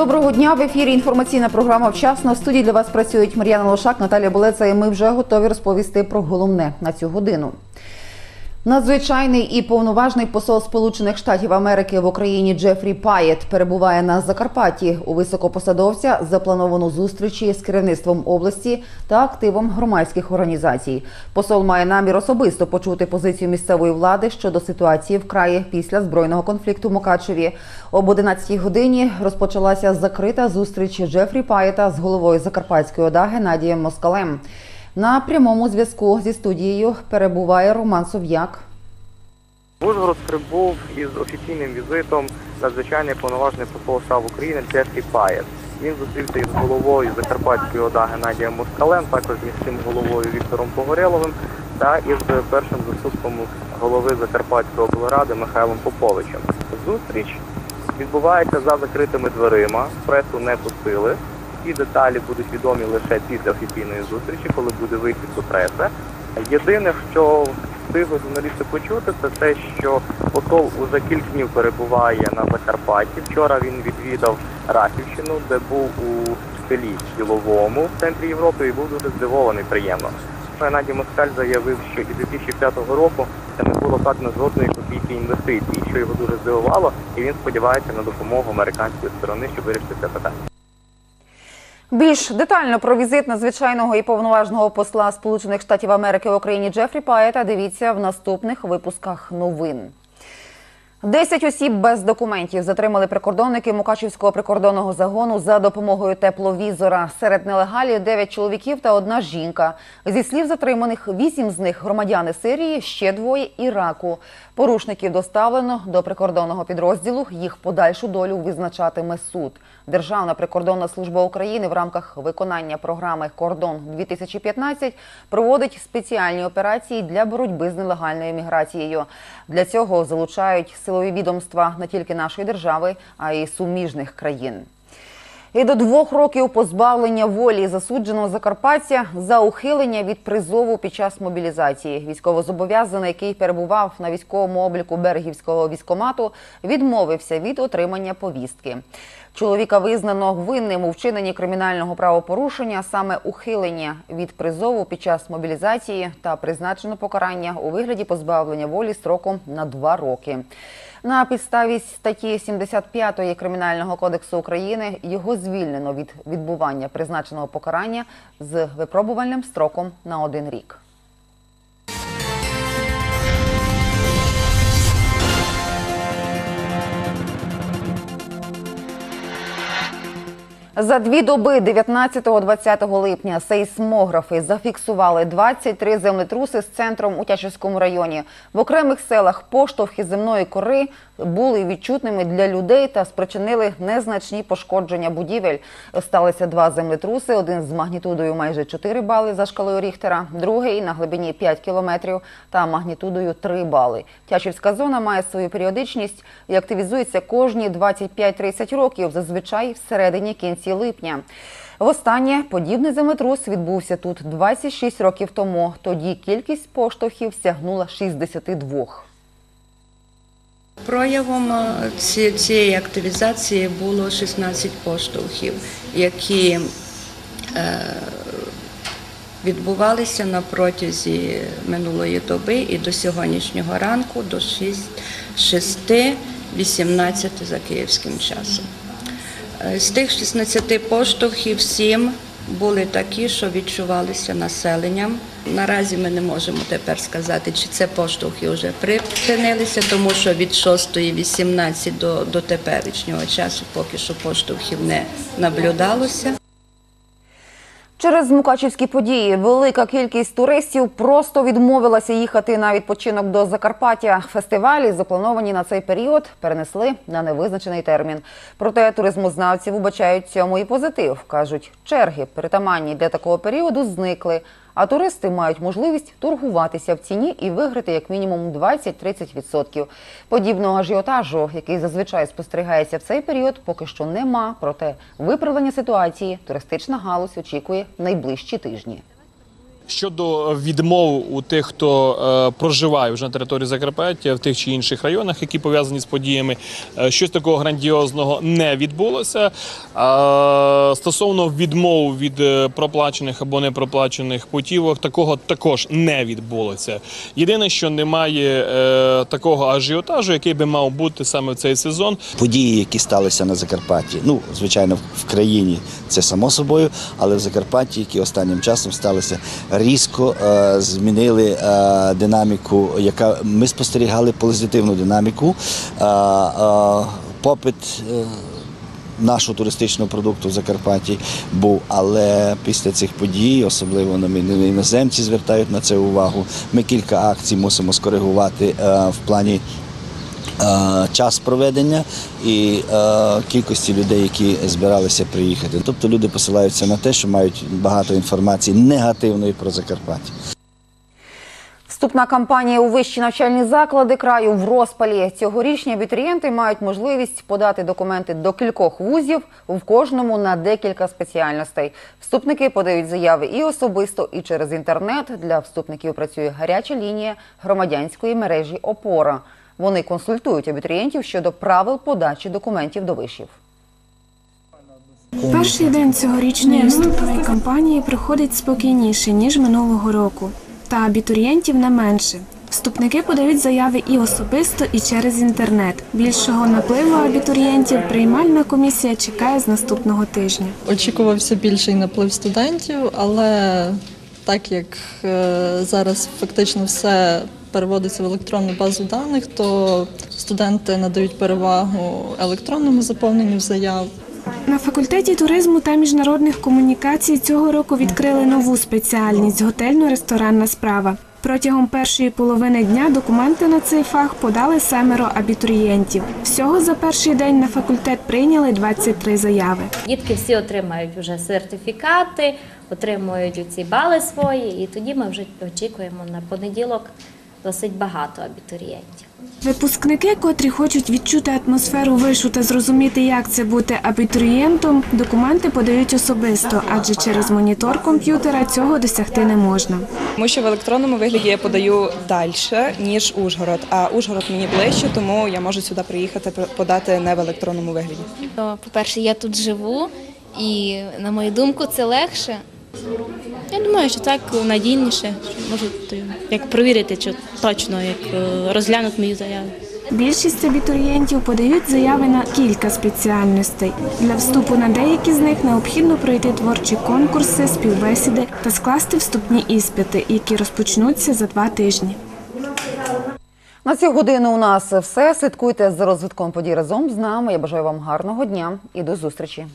Доброго дня в ефірі. Інформаційна програма вчасно. В студії для вас працюють Мар'яна Лошак, Наталія Болеца. І ми вже готові розповісти про головне на цю годину. Надзвичайний і повноважний посол Сполучених Штатів Америки в Україні Джефрі Паєт перебуває на Закарпатті у високопосадовця заплановану зустрічі з керівництвом області та активом громадських організацій. Посол має намір особисто почути позицію місцевої влади щодо ситуації в краї після збройного конфлікту в Мукачеві. Об 11 годині розпочалася закрита зустріч Джефрі Паєта з головою Закарпатської ОДА Геннадієм Москалем. На прямому зв'язку зі студією перебуває Роман Сов'як. Ужгород прибув із офіційним візитом надзвичайний повноважний посол США в Україні Джефрі Паєт. Він зустрівся із головою Закарпатської ОДА Геннадієм Москалем, також міським головою Віктором Погорєловим та із першим заступником голови Закарпатської облради Михайлом Поповичем. Зустріч відбувається за закритими дверима, пресу не пустили. Ці деталі будуть відомі лише після офіційної зустрічі, коли буде вихід до преси. Єдине, що встигли журналісти почути, це те, що посол уже кілька днів перебуває на Закарпатті. Вчора він відвідав Рахівщину, де був у селі Діловому в центрі Європи і був дуже здивований приємно. Геннадій Москаль заявив, що із 2005 року це не було так на жодної копійки інвестицій, що його дуже здивувало, і він сподівається на допомогу американської сторони, щоб вирішити це питання. Більш детально про візит надзвичайного і повноважного посла Сполучених Штатів Америки в Україні Джефрі Паєта дивіться в наступних випусках новин. Десять осіб без документів затримали прикордонники Мукачівського прикордонного загону за допомогою тепловізора. Серед нелегалів дев'ять чоловіків та одна жінка. Зі слів затриманих, вісім з них громадяни Сирії, ще двоє Іраку. Порушників доставлено до прикордонного підрозділу. Їх подальшу долю визначатиме суд. Державна прикордонна служба України в рамках виконання програми Кордон 2015 проводить спеціальні операції для боротьби з нелегальною міграцією. Для цього залучають силові відомства не тільки нашої держави, а й суміжних країн. І до двох років позбавлення волі засудженого закарпаття за ухилення від призову під час мобілізації. Військовозобов'язаний, який перебував на військовому обліку берегівського військомату, відмовився від отримання повістки. Чоловіка визнано винним у вчиненні кримінального правопорушення, саме ухилення від призову під час мобілізації та призначено покарання у вигляді позбавлення волі строком на два роки. На підставі статті 75 Кримінального кодексу України його звільнено від відбування призначеного покарання з випробувальним строком на один рік. За дві доби 19-20 липня сейсмографи зафіксували 23 землетруси з центром у Тячівському районі. В окремих селах поштовхи земної кори були відчутними для людей та спричинили незначні пошкодження будівель. Сталися два землетруси: один з магнітудою майже 4 бали за шкалою Ріхтера, другий на глибині 5 кілометрів та магнітудою 3 бали. Тячівська зона має свою періодичність і активізується кожні 25-30 років, зазвичай всередині кінці липня. Востаннє подібний землетрус відбувся тут 26 років тому. Тоді кількість поштовхів сягнула 62. Проявом е, цієї активізації було 16 поштовхів, які е, відбувалися на протязі минулої доби і до сьогоднішнього ранку до 6.18 за київським часом. Е, З тих 16 поштовхів 7 були такі, що відчувалися населенням. Наразі ми не можемо тепер сказати, чи це поштовхи вже припинилися, тому що від 6.18 до, до теперішнього часу поки що поштовхів не наблюдалося. Через мукачівські події велика кількість туристів просто відмовилася їхати на відпочинок до Закарпаття. Фестивалі, заплановані на цей період, перенесли на невизначений термін. Проте туризмознавці вбачають цьому і позитив. кажуть, черги притаманні для такого періоду зникли. А туристи мають можливість торгуватися в ціні і виграти як мінімум 20-30%. Подібного ажіотажу, який зазвичай спостерігається в цей період, поки що нема. Проте виправлення ситуації туристична галузь очікує найближчі тижні. Щодо відмов у тих, хто е, проживає вже на території Закарпаття в тих чи інших районах, які пов'язані з подіями, е, щось такого грандіозного не відбулося. А стосовно відмов від е, проплачених або непроплачених путівок, такого також не відбулося. Єдине, що немає е, такого ажіотажу, який би мав бути саме в цей сезон. події, які сталися на Закарпатті. Ну, звичайно, в країні це само собою, але в Закарпатті, які останнім часом сталися, різко е, змінили е, динаміку, яка ми спостерігали позитивну динаміку. Е, е, попит. Е, Нашого туристичного продукту в Закарпатті був, але після цих подій, особливо на іноземці звертають на це увагу. Ми кілька акцій мусимо скоригувати е, в плані е, час проведення і е, кількості людей, які збиралися приїхати. Тобто люди посилаються на те, що мають багато інформації негативної про Закарпаття. Вступна кампанія у вищі навчальні заклади краю в розпалі. Цьогорічні абітурієнти мають можливість подати документи до кількох вузів, в кожному на декілька спеціальностей. Вступники подають заяви і особисто, і через інтернет. Для вступників працює гаряча лінія громадянської мережі Опора. Вони консультують абітурієнтів щодо правил подачі документів до вишів. Перший день цьогорічної вступної кампанії проходить спокійніше, ніж минулого року, та абітурієнтів не менше. Вступники подають заяви і особисто, і через інтернет. Більшого напливу абітурієнтів приймальна комісія чекає з наступного тижня. Очікувався більший наплив студентів, але так як е, зараз фактично все переводиться в електронну базу даних, то студенти надають перевагу електронному заповненню заяв. На факультеті туризму та міжнародних комунікацій цього року відкрили нову спеціальність готельно-ресторанна справа. Протягом першої половини дня документи на цей фах подали семеро абітурієнтів. Всього за перший день на факультет прийняли 23 заяви. Дітки всі отримають вже сертифікати, отримують ці бали свої, і тоді ми вже очікуємо на понеділок досить багато абітурієнтів. Випускники, котрі хочуть відчути атмосферу вишу та зрозуміти, як це бути абітурієнтом, документи подають особисто, адже через монітор комп'ютера цього досягти не можна. Тому що в електронному вигляді я подаю далі, ніж Ужгород. А Ужгород мені ближче, тому я можу сюди приїхати подати не в електронному вигляді. По-перше, я тут живу, і на мою думку, це легше. Я думаю, що так надійніше. що Можуть як провірити, чи точно як е, розглянуть мою заяву. Більшість абітурієнтів подають заяви на кілька спеціальностей. Для вступу на деякі з них необхідно пройти творчі конкурси, співбесіди та скласти вступні іспити, які розпочнуться за два тижні. На цю годину у нас все. Слідкуйте за розвитком подій разом з нами. Я бажаю вам гарного дня і до зустрічі.